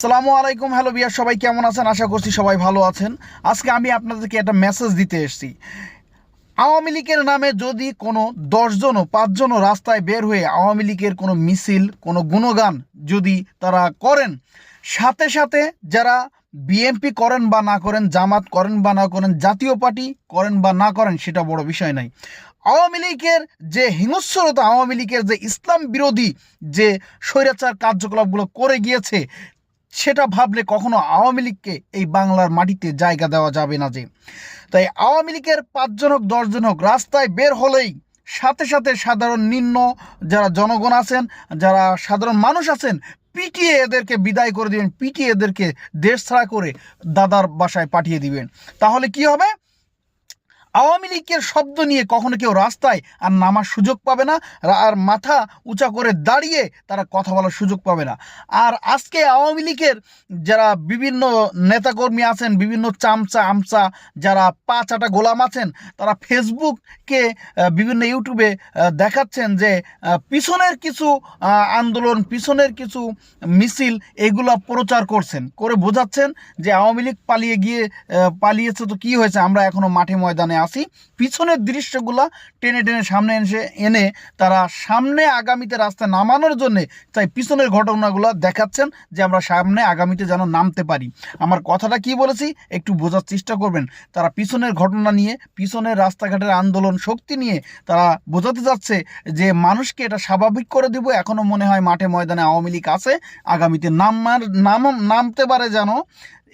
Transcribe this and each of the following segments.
আসসালামু আলাইকুম, হ্যালো বিয়ার, সবাই কেমন আছেন? আশা করছি সবাই ভালো আছেন। আজকে আমি আপনাদেরকে একটা মেসেজ দিতে এসেছি। আওয়ামী লীগের নামে যদি কোনো দশজনও, পাঁচজনও রাস্তায় বের হয়ে আওয়ামী লীগের কোনো মিছিল, কোনো গুণগান যদি তারা করেন, সাথে সাথে যারা বিএনপি করেন বা না করেন, জামাত করেন বা না করেন, জাতীয় পার্টি করেন বা না করেন, সেটা বড় বিষয় নাই আওয়ামী লীগের যে হিংস্রতা, আওয়ামী লীগের যে ইসলাম বিরোধী যে স্বৈরাচার কার্যকলাপগুলো করে গিয়েছে সেটা ভাবলে কখনো আওয়ামী লীগকে এই বাংলার মাটিতে জায়গা দেওয়া যাবে না যে। তাই আওয়ামী লীগের পাঁচজন হোক দশজন হোক রাস্তায় বের হলেই সাথে সাথে সাধারণ নিম্ন যারা জনগণ আছেন, যারা সাধারণ মানুষ আছেন, পিটিয়ে এদেরকে বিদায় করে দিবেন, পিটিয়ে এদেরকে দেশ ছাড়া করে দাদার বাসায় পাঠিয়ে দিবেন। তাহলে কি হবে? আওয়ামী লীগের শব্দ নিয়ে কখনো কেউ রাস্তায় আর নামার সুযোগ পাবে না আর মাথা উঁচা করে দাঁড়িয়ে তারা কথা বলার সুযোগ পাবে না। আর আজকে আওয়ামী লীগের যারা বিভিন্ন নেতাকর্মী আছেন, বিভিন্ন চামচা আমচা, যারা পা চাটা গোলাম আছেন, তারা ফেসবুককে বিভিন্ন ইউটিউবে দেখাচ্ছেন যে পিছনের কিছু আন্দোলন, পিছনের কিছু মিছিল এগুলো প্রচার করছেন। করে বোঝাচ্ছেন যে আওয়ামী লীগ পালিয়ে গিয়ে পালিয়েছে তো কি হয়েছে? আমরা এখনও মাঠে ময়দানে আছি পিছনের দৃশ্যগুলা টেনে টেনে সামনে এসে এনে তারা সামনে আগামীতে রাস্তায় নামানোর জন্যে তাই পিছনের ঘটনাগুলো দেখাচ্ছেন যে আমরা সামনে আগামীতে যেন নামতে পারি। আমার কথাটা কি বলেছি? একটু বোঝার চেষ্টা করবেন। তারা পিছনের ঘটনা নিয়ে, পিছনের রাস্তাঘাটের আন্দোলন শক্তি নিয়ে তারা বোঝাতে যাচ্ছে যে মানুষকে এটা স্বাভাবিক করে দিব। এখনও মনে হয় মাঠে ময়দানে আওয়ামী লীগ আছে। আগামীতে নামার, নাম, নামতে পারে যেন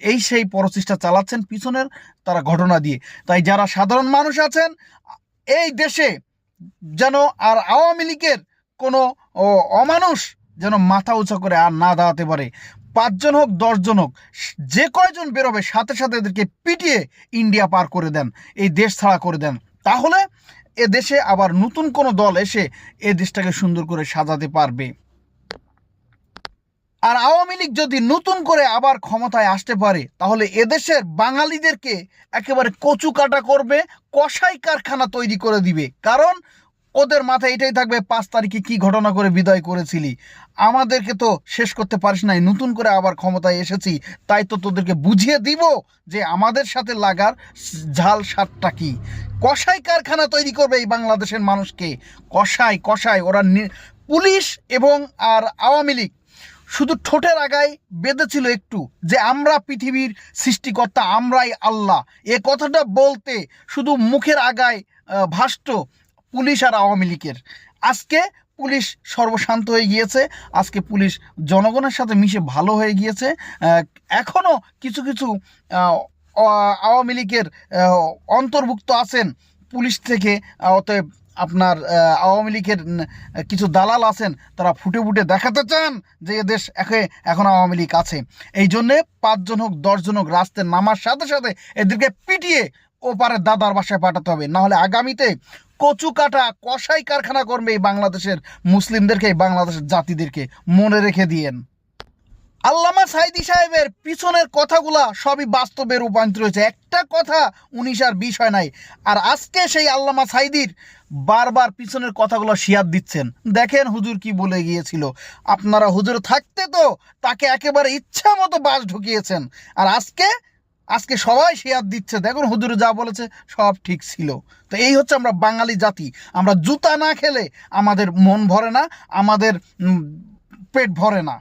এই সেই প্রচেষ্টা চালাচ্ছেন পিছনের তারা ঘটনা দিয়ে। তাই যারা সাধারণ মানুষ আছেন, এই দেশে যেন আর আওয়ামী লীগের কোনো অমানুষ যেন মাথা উঁচা করে আর না দাঁড়াতে পারে। পাঁচজন হোক, দশজন হোক, যে কয়জন বেরোবে সাথে সাথে এদেরকে পিটিয়ে ইন্ডিয়া পার করে দেন, এই দেশ ছাড়া করে দেন। তাহলে এ দেশে আবার নতুন কোনো দল এসে এ দেশটাকে সুন্দর করে সাজাতে পারবে। আর আওয়ামী লীগ যদি নতুন করে আবার ক্ষমতায় আসতে পারে, তাহলে এদেশের বাঙালিদেরকে একেবারে কচু কাটা করবে কষাই কারখানা তৈরি করে দিবে। কারণ ওদের মাথায় এটাই থাকবে, পাঁচ তারিখে কি ঘটনা করে বিদায় করেছিলি? আমাদেরকে তো শেষ করতে পারিস নাই, নতুন করে আবার ক্ষমতায় এসেছি, তাই তো তোদেরকে বুঝিয়ে দিব যে আমাদের সাথে লাগার ঝাল স্বাদটা কি। কষাই কারখানা তৈরি করবে এই বাংলাদেশের মানুষকে। কসাই কষাই ওরা পুলিশ এবং আর আওয়ামী লীগ। শুধু ঠোঁটের আগায় বেঁধেছিল একটু যে আমরা পৃথিবীর সৃষ্টিকর্তা আমরাই আল্লাহ। এ কথাটা বলতে শুধু মুখের আগায় ভাসত পুলিশ আর আওয়ামী লীগের। আজকে পুলিশ সর্বশান্ত হয়ে গিয়েছে আজকে পুলিশ জনগণের সাথে মিশে ভালো হয়ে গিয়েছে। আহ, এখনও কিছু কিছু আওয়ামী লীগের অন্তর্ভুক্ত আছেন পুলিশ থেকে অতএব আপনার আওয়ামী লীগের কিছু দালাল আছেন, তারা ফুটে ফুটে দেখাতে চান যে এদেশ একে, এখন আওয়ামী লীগ আছে। এই জন্যে পাঁচজন হোক, দশজন হোক রাস্তায় নামার সাথে সাথে এদেরকে পিটিয়ে ওপারে দাদার বাসায় পাঠাতে হবে। নাহলে আগামীতে কচু কাটা কসাই কারখানা করবে এই বাংলাদেশের মুসলিমদেরকে, এই বাংলাদেশের জাতিদেরকে মনে রেখে দিয়েন। আল্লামা সাইদি সাহেবের পিছনের কথাগুলা সবই বাস্তবে রূপান্তর হয়েছে। একটা কথা উনিশ আর বিশ হয় নাই। আর আজকে সেই আল্লামা সাইদির বারবার পিছনের কথাগুলো শিয়ার দিচ্ছেন। দেখেন হুজুর কি বলে গিয়েছিল। আপনারা হুজুর থাকতে তো তাকে একেবারে ইচ্ছা মতো বাস ঢুকিয়েছেন। আর আজকে আজকে সবাই শেয়ার দিচ্ছে। দেখুন হুজুর যা বলেছে সব ঠিক ছিল। তো এই হচ্ছে আমরা বাঙালি জাতি। আমরা জুতা না খেলে আমাদের মন ভরে না, আমাদের পেট ভরে না।